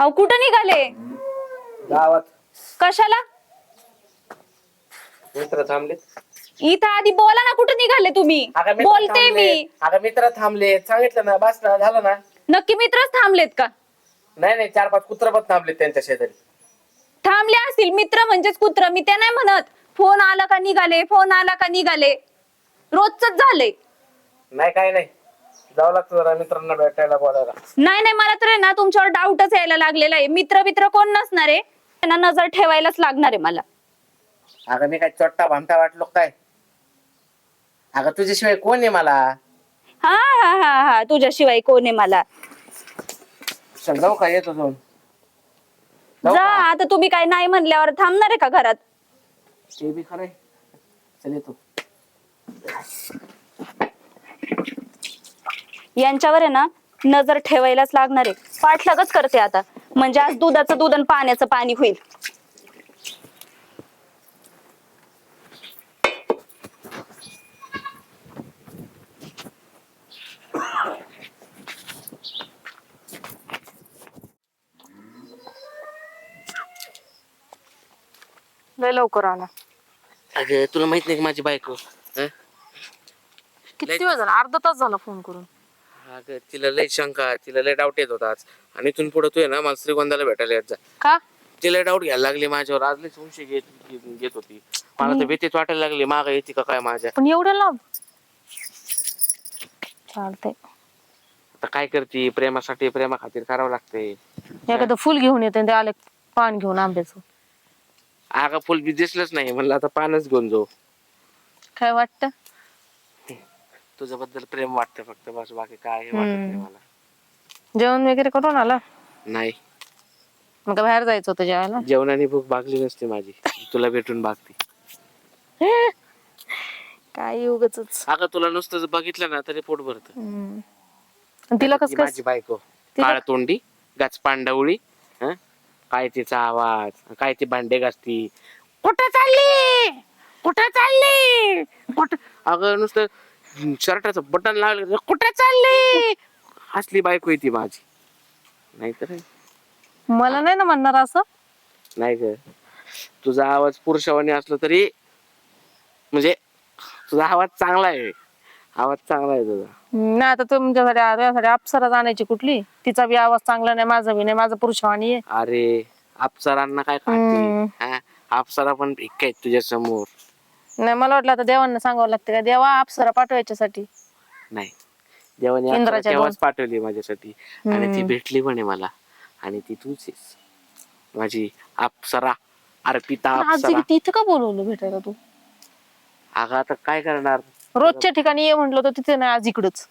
अहो कुठं निघाले? गावात. कशाला? मित्र थांबले. इथं आधी बोला ना कुठं निघाले तुम्ही? अगं मित्र बोलते थांबले. मी. अगं मित्र थांबले. सांगितलं ना बस ना झालं ना. नक्की मित्रच थांबलेत का? नाही नाही चार पाच कुत्र पण थांबले त्यांच्या शेजारी. थांबले असतील. मित्र म्हणजेच कुत्र. मी ते नाही म्हणत. फोन आला का निघाले? फोन आला का निघाले? रोजच झाले नाही काय नाही. जावं लागतं जरा मित्रांना भेटायला बोलायला. नाही नाही मला तर आहे ना तुमच्यावर डाऊटच यायला लागलेला आहे. मित्र मित्र कोण नसणार आहे? त्यांना नजर ठेवायलाच लागणार आहे मला. अगं मी काय चोट्टा भामटा वाटलो काय? अगं तुझ्याशिवाय कोण आहे मला? हा हा हा हा तुझ्याशिवाय कोण आहे मला? चल जाऊ का येतो जाऊन. जाऊ जा का? आता तुम्ही काय नाही म्हणल्यावर थांबणार आहे का घरात? ते बी खरंय. चल येतो. यांच्यावर आहे ना नजर ठेवायलाच लागणार आहे. पाठलागच करते आता. म्हणजे आज दुधाचं दूध आणि पाण्याचं पाणी होईल. लय लवकर आला. अगं तुला माहीत नाही का माझी बायको? हं? किती दिवस झाला? अर्धा तास झाला फोन करून. अगं तिला लय शंका तिला लय डाऊट येत होता आज. आणि इथून पुढे तू आहे ना मला श्रीगोंदाला भेटायला येत जा. का? तिला डाऊट घ्यायला लागली माझ्यावर. आज लय संशय घेत घेत- घेत होती. मला तर भीतीच वाटायला लागली माग येते का काय माझ्या? पण एवढं लांब? चालतंय. आता काय करते? प्रेमासाठी प्रेमा खातीर करावं लागते एखादं फुल घेऊन येते ते आले पान घेऊन आंब्याचं. अगं फुल बी दिसलंच नाही. म्हणलं आता पानच घेऊन जाऊ. काय वाटतं? तुझ्याबद्दल प्रेम वाटतं फक्त बस बाकी काय हे वाटत नाही. मला. जेवण वगैरे करून आला? नाही. मग काय बाहेर जायचं होतं जेवायला? जेवणाने भूक भागली नसते माझी. तुला भेटून भागते. काय उगच अगं तुला नुसतं बघितलं ना तरी पोट भरत. तिला कस काय माझी बायको. काळ तोंडी गाच पांडवळी हं? काय तिचा आवाज काय ती भांडे घासती. कुठं चालली? कुठं चालली? कुठं अगं नुसतं शर्टाचं बटन लागलं कुठं चालली? हसली बायको आहे ती माझी. नाहीतर मला नाही ना म्हणणार असं? नाही ग. तुझा आवाज पुरुषावानी असला तरी म्हणजे तुझा आवाज चांगला आहे. आवाज चांगला आहे तुझा. नाही आता तुमच्यासाठी तुझ्यासाठी अप्सरा जाण्याची कुठली? तिचा बी आवाज चांगला नाही माझा बी नाही माझा पुरुषवाणी आहे. अरे अप्सरांना काय. खाते? अप्सरा पण भिक्क आहेत तुझ्या समोर. नाही मला वाटलं आता देवांना सांगावं लागतं का? देवा अप्सरा पाठवायच्यासाठी. नाही. देवाने अप्सरा इंद्राच्या तेव्हाच पाठवली माझ्यासाठी. आणि ती भेटली म्हणे मला. आणि ती तूच आहेस माझी अप्सरा. अर्पिता आज अप्सरा. का बोलवलं भेटायला तू? अगं आता काय करणार? रोजच्या ठिकाणी ये म्हटलं तर तिथे नाही आज इकडच.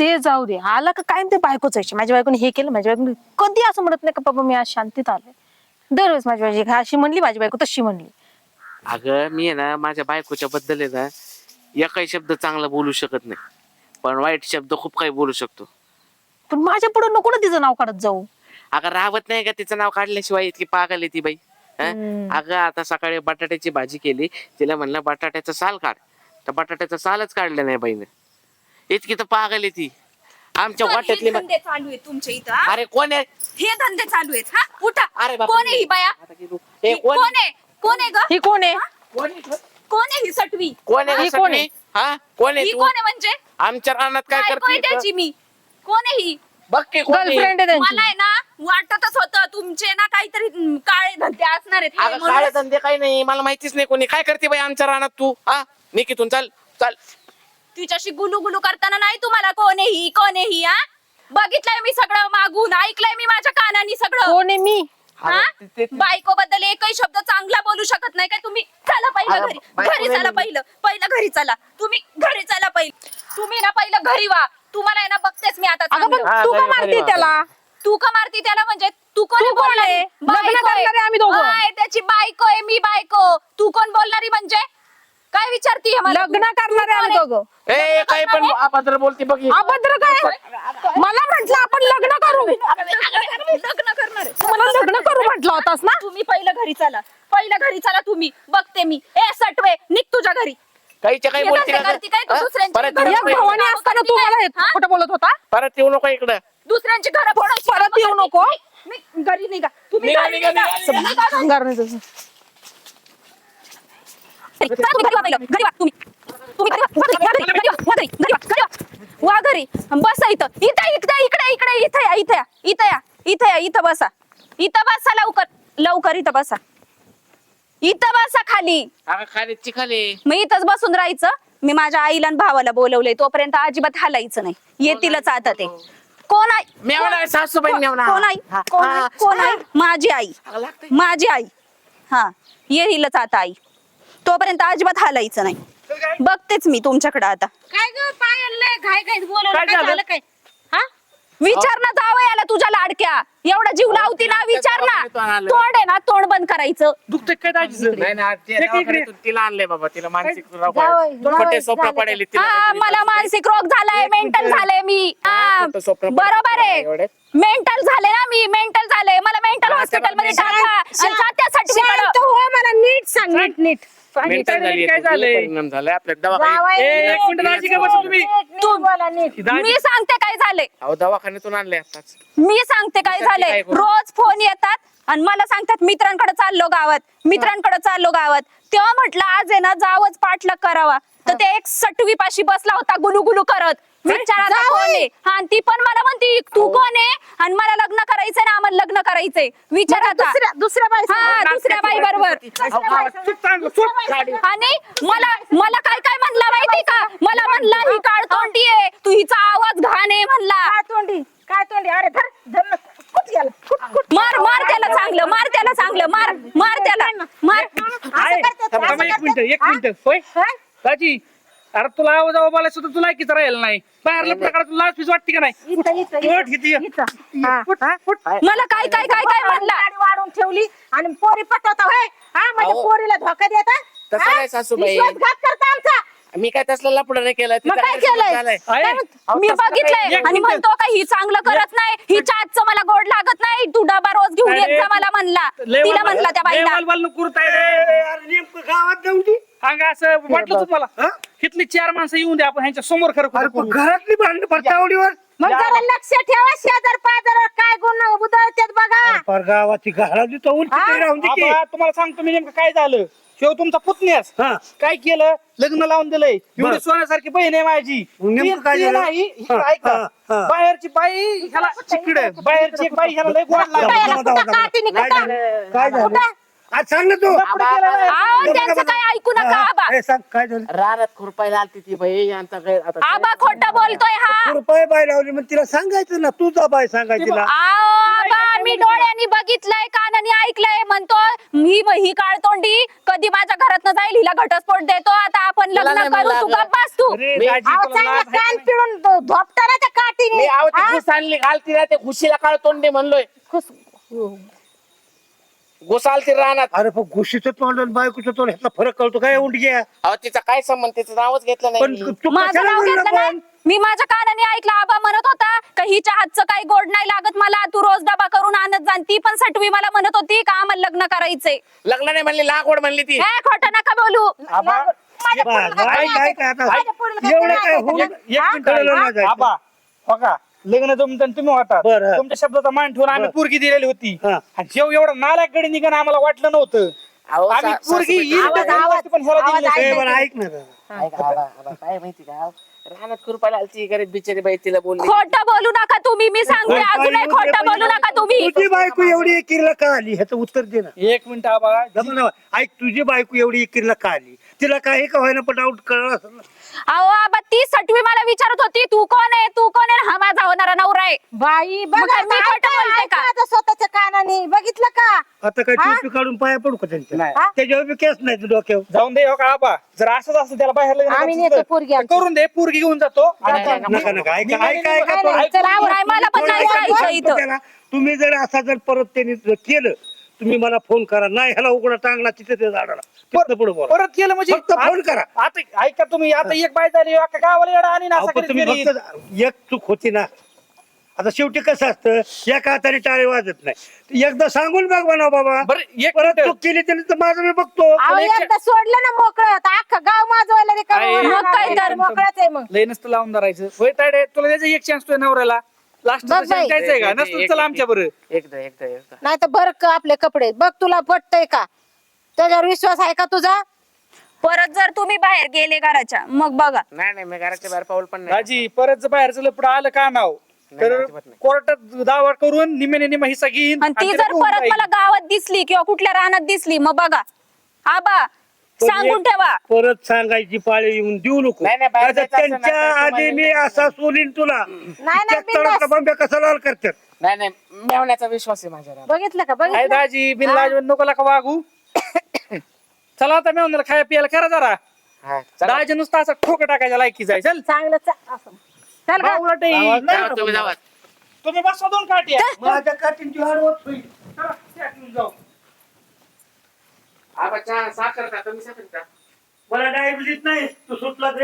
ते जाऊ दे. आला का काय? ते बायकोच आहे. माझ्या बायकोने हे केलं माझ्या बायकोने कधी असं म्हणत नाही का बाबा मी आज शांतीत आले दरवेळेस माझी बायको अशी म्हणली माझी बायको तशी म्हणली. अगं मी आहे ना माझ्या बायकोच्या बद्दल आहे ना एकही शब्द चांगला बोलू शकत नाही. पण वाईट शब्द खूप काही बोलू शकतो. पण माझ्या पुढे नको ना तिचं नाव काढत जाऊ. अगं राहत नाही का तिचं नाव काढल्याशिवाय इतकी पागल आहे ती बाई? हं? हम्म. अगं आता सकाळी बटाट्याची भाजी केली तिला म्हणलं बटाट्याचं साल काढ. तर बटाट्याचं सालच काढलं नाही बाईनं. इतकी तर पागल आहे ती. आमच्या वाट्यातली मा- धंदे चालू आहेत तुमच्या इथं हा? अरे कोण आहे? हे धंदे चालू आहेत हा? उठा. अरे बापरे. कोण आहे ही बाया? आता की तू- ही कोण कोण आहे? कोण आहे ग ही कोण आहे कोण आहे? ही सटवी कोण आहे ही कोण? आहे? हा कोण आहे ही तू कोण आहे म्हणजे आमच्या रानात काय आहे करते त्याची मी कोण आहे ही बघ की कोण आहे? गर्लफ्रेंड आहे त्यांची मला आहे ना वाटतच होतं तुमचे ना काहीतरी हम्म, काळे धंदे असणार आहेत हे अगं काय धंदे काही नाही मला माहितीच नाही कोणी काय करते बाई आमच्या रानात तू हा निकितून चाल चाल तिच्याशी गुलू गुलू करताना नाही तुम्हाला कोण आहे ही कोण आहे ही हा बघितलंय मी सगळं मागून ऐकलंय मी माझ्या कानानी सगळं कोण आहे मी हा अगं, ते- ते- बायको बद्दल एकही शब्द चांगला बोलू शकत नाही काय तुम्ही चला पहिलं घरी बायको घरी चला. पहिलं पहिलं घरी चला तुम्ही घरी चला पहिलं तुम्ही ना पहिलं घरी वा तुम्हाला आहे ना बघतेच मी आता अगं पण चांगलं. हा, तू का मारते त्याला तू का मारती त्याला म्हणजे तू कोण तू कोण? आहे? लग्न. करणारे आम्ही दोघं. त्याची बायको आहे मी बायको तू कोण बोलणारी म्हणजे लग्न करणारे आम्ही दोघं ए काही पण अभद्र बोलते बघ ही. अभद्र काय मला म्हंटल आपण लग्न करू लग्न करणार आहे. मला लग्न करू म्हंटल होतास ना तुम्ही पहिलं घरी चला पहिलं घरी चला तुम्ही बघते मी ए सटवे निघ तुझ्या घरी काहीच्या काही बोलते धंदे का करते काय तू हा? दुसऱ्यांची परत घरं येऊ एक नको फोडून भावाने इकडं. असताना तू मला हे हा? खोटं बोलत होता परत येऊ नको इकडं दुसऱ्यांची घरं फोडून परत येऊ नको मी घरी निघा तुम्ही निघा, घरी निघा, निघा. निघा, निघा घरी. अंगार नाही तुझं. वा. घरी बसा इथं. इथं इकडे इकडे इकडे इथं या इथं या. इथं या इथं या इथं बसा. इथं बसा लवकर. लवकर इथं बसा. इथं बसा खाली. अगं खाली चिखाले. मग इथंच बसून राहायचं. मी माझ्या आईला आणि भावाला बोलवलंय. तोपर्यंत अजिबात हालायचं नाही. येतीलच आता ते. कोण आई सासूबाई कोण आई कोण. आई? कोण आई माझी आई. अगं लागतंय. माझी आई. हा. येईलच आता आई. तोपर्यंत अजिबात हालायचं नाही बघतेच मी तुमच्याकडे आता काय ग पायल लय घाय घाय बोलवलं काय काय झालं? झालं काय हा विचार ना जावं याला तुझ्या लाडक्या एवढा जीव लावती ना विचार ना तोंड आहे ना तोंड बंद करायचं काय दाजीचं नाही ना ते इकडे. दवाखान्यातून तिला आणलंय बाबा तिला मानसिक रोग जावई, आहे. जावई, खोटे स्वप्न झालं पडेल तिला हा काहीतरी मला. मानसिक रोग झालाय मेंटल झाले मी हा खोटं स्वप्न पडतं बरोबर आहे एवढ्यात. मेंटल झाले ना मी मेंटल झाले मला मेंटल हा, हॉस्पिटलमध्ये टाका आणि शांत हो मला नीट सांग नीट नीट सांगितलं Mental झाली काय आहे, झालंय? परिणाम झालाय आपल्या दवाखान्यात. जावई, ए, एक मिनिट दाजी का बसा तुम्ही. तू बोला नीट. दाजी- मी सांगते काय झाले अहो दवाखान्यातून आताच. मी सांगते काय त्यासाठी झालंय. काय करू? रोज फोन येतात आणि मला सांगतात मित्रांकडे चाललो गावात. मित्रांकडे चाललो गावात. तेव्हा म्हटलं आज आहे ना जावच पाठलाग करावा. तर ते एक सटवी पाशी बसला होता गुलू गुलू करत. विचारा कोण आहे? हा आणि ती पण मला म्हणती तू कोण आहे? आणि मला लग्न करायचंय ना आम्हाला लग्न करायचंय. विचार आता. दुसऱ्या दुसऱ्या बाई हा दुसऱ्या बाई बरोबर आणि मला मला काय काय म्हणला माहिती का? मला म्हणला ही काळ तोंडी आहे. तू हिचा आवाज घाण आहे म्हणला. काय तोंडी? काय तोंडी? अरे धर धर ना. कुठ गेला? कुठ कुठ मार मार त्याला चांगलं मार त्याला चांगलं मार मार त्याला मार. करतात, असं करतात. मिनिट एक हा? मिनिट होय? काय? दाजी अरे तुला आवाज आवाज बोलायला सुद्धा तुला ऐकीच राहील नाही बाहेरला प्रकार तुला लाज फीस वाटते का नाही इथं इथं उठ, इथं. इथं ये. इथं. हा, हा. मला काय काय काय काय म्हणला गाडी वाढून ठेवली आणि पोरी पटवता होय हा म्हणजे अहो. पोरीला धोका देता तसं हा? नाही सासूबाई. विश्वासघात करता आमचा मी काय तसला लपड नाही केलं मग तिचा काय गैरसमज केलंय झालाय. आहे? काय म्हणत- अहो, मी बघितलंय एक आणि मिनिट. म्हणतो का ही चांगलं करत नाही हिच्या आजचं मला गोड लागत नाही तू डबा रोज घेऊन येत जा मला म्हणला तिला म्हणला त्या बाईला लेवल कुरताय रे नेमकं गावात जाऊ दे अंग असं वाटलं तुम्हाला इथली चार माणसं येऊन द्या आपण ह्यांच्या समोर खरं अरे पण करू. घरातली भांडण परतावडीवर? मग जरा लक्ष ठेवा शेजार पाजार काय गुण उधळतात बघा. पर गावाची घरातली तो उलटी राहून दे की. तुम्हाला सांगतो मी नेमकं काय झालं. शिव तुमचा पुतण्यास हा. काय केलं? लग्न लावून दिलंय. एवढी सोन्यासारखी बहीण आहे माझी. मग नेमकं ती- काय ती झालं? नाही. इकडं हा, ऐका. हा, हा. बाहेरची बाई ह्याला तिकडे. बाहेरची एक बाई ह्याला लय गोड लागली. काय? झालं? काय झालं? कुठं? आज सांग ना तू. आहो त्यांचं काय ऐकू नका आबा. हे सांग काय झालं? रानात खुरपायला आलती ती बाई यांचा गैर आता आबा खोटं बोलतोय हा. रुपये बाय लावली मग तिला सांगायचं ना. तुझा बाय सांगायची तिला आबा मी डोळ्यांनी बघितलंय कानाने ऐकलंय. म्हणतो ही ही काळतोंडी कधी माझ्या घरात जाईल हिला घटस्फोट देतो. आता आपण तुला लग्न नाही करू म्हणलं तू. गप्प बस तू. अरे मी- दाजी, अहो, तुला चांगलं लाज आहे कान का पिळून धोपटा ना त्या काठीने. मी आहो ती हा? घुस आणली घालती ना ते घुशीला काळ तोंडे म्हणलोय घुस आलती रानात. अरे पण घुशीचं तोंड आणि बायकोचं तोंड ह्यातला फरक कळतो काय उंट घ्या अहो तिचा काय संबंध? तिचं नावच घेतलं पण नाही. मी. तू माझं कशाला नाव घेतलं पण? मी माझ्या कानाने ऐकलं आबा म्हणत होता का हिच्या हातचं काही गोड नाही लागत मला तू रोज डबा करून आणत जाण ती पण सटवी मला म्हणत होती का आम्हाला लग्न करायचंय? लग्न नाही म्हणली लागवड म्हणली ती. खोटं नका बोलू. आबा, माझ्या बा- पोरीला बाय काय काय काय आता. माझ्या पोरीला काय एवढं काय होऊन एक? मिनिट. आबा का लग्न जमतं आणि तुम्ही होता बरं. तुमच्या शब्दाचा मान ठेवून आम्ही बरं. पोरगी दिलेली होती हा. आणि जेव एवढा नालायक गडी निघणं आम्हाला वाटलं नव्हतं अहो, आम्ही सा- पोरगी सासूबाई- येईल तर आवाज- झाली असती, पण ह्याला आवाज दिली नसती. ए, ऐकायचं. बरं ऐक ना दादा. ऐका, आबा, आबा, काय माहिती का रानात खुरपायला आलती गरीब बिचारी बाई तिला बोलली खोटं बोलू नका तुम्ही मी सांगते येऊ दे, खोटं बोलू नका तुम्ही तुझी बायको एवढी एकीला का आली ह्याचं उत्तर दे ना एक मिनिट आबा ना? ऐक तुझी बायको एवढी एकीला का आली तिला काही का व्हायना पण आउट कळलं असेल ना अहो ती सटवी मला विचारत होती तू कोण आहे तू कोण आहे हा माझा होणारा नवरा आहे बाई मग बघा काय मी खोटं बोलते का? आता स्वतःच्या कानाने बघितलं का आता काय हा? टोपी काढून पाया पडू का त्यांच्या नाही. हा? त्याच्यावर बी केस नाही डोक्यावर जाऊन दे हो का आबा जर असंच असतं त्याला बाहेर लग्न आम्ही करायचं नेतो पोरगी आमची. करून दे पोरगी घेऊन जातो आणि नाही, नाही, नका नका ऐका निघाली, ऐका ऐका नाही, पण- नाही, चला, आवर. नाही मला पण नाही जायचं इथं. तुम्ही जर असा जर परत त्यांनी केलं तुम्ही मला फोन करा. नाही ह्याला उघडा टांगला तिथे ते झाडाला. पुढे बोला. परत केलं म्हणजे फक्त फोन करा. आता ऐका तुम्ही आता एक बाय झाली अख्खा गावाला येडा आणि अहो, पण तुम्ही. फक्त एक चूक होती ना. आता शेवटी कसं असतं एका हाताने टाळे वाजत नाही. एकदा सांगून बघ म्हणा बाबा. बरं एक परत. चूक केली तरी तर माझं मी बघतो. अहो एक- एकदा सोडलं ना मोकळं तर अख्खं गाव माझं रिकाम आहे? मग काय तर मोकळाच आहे मग. लय नसतं लावून धरायचं. होय तायडे तुला द्यायचं एक चान्स तुझ्या नवऱ्याला. लास्ट बघ बाई. द्यायचंय का? नसतं चला आमच्या बरं एकदा एकदा एकदा नाही तर बर का आपले कपडे. बघ तुला पटतय का? त्याच्यावर विश्वास आहे का तुझा? परत जर तुम्ही बाहेर गेले घराच्या मग बघा. नाही नाही मी घराच्या बाहेर पाऊल पण नाही राजी परत जर बाहेरचं लपड आलं का नाव? नाही, तर अजिबात नाही. कोर्टात दावा करून निम्याने निम्मा हिस्सा घेईन आणि ती आणि जर परत मला. गावात दिसली किंवा कुठल्या रानात दिसली मग बघा. आबा पण सांगून ठेवा. परत सांगायची पाळी येऊन देऊ नको. नाही, नाही, बाहेर आता जायचं असेल ना, त्यांच्या तर आधी मी येतं. असा सोलीन तुला. नाही, बंब्या कसा लाल करतात? नाही नाही मेवण्याचा विश्वास आहे माझ्यावर. बघितलं का काय बघितलं दाजी बिन लाज नको का वागू. चला आता मी म्हणलं खाया पियाला करा जरा. हा, चला. दाजी नुसतं असं ठोक टाकायच्या लायकी जाय चल. चांगलं चा- असं. चल का उलट आहे. नाही तुम्ही बसा दोन काट्या माझ्या काठींची हरवत होईल. चला, त्या घेऊन जाऊ. आबा चहा साखर का? कमी साखर का? मला डायबिटीस नाही तू सुटला तर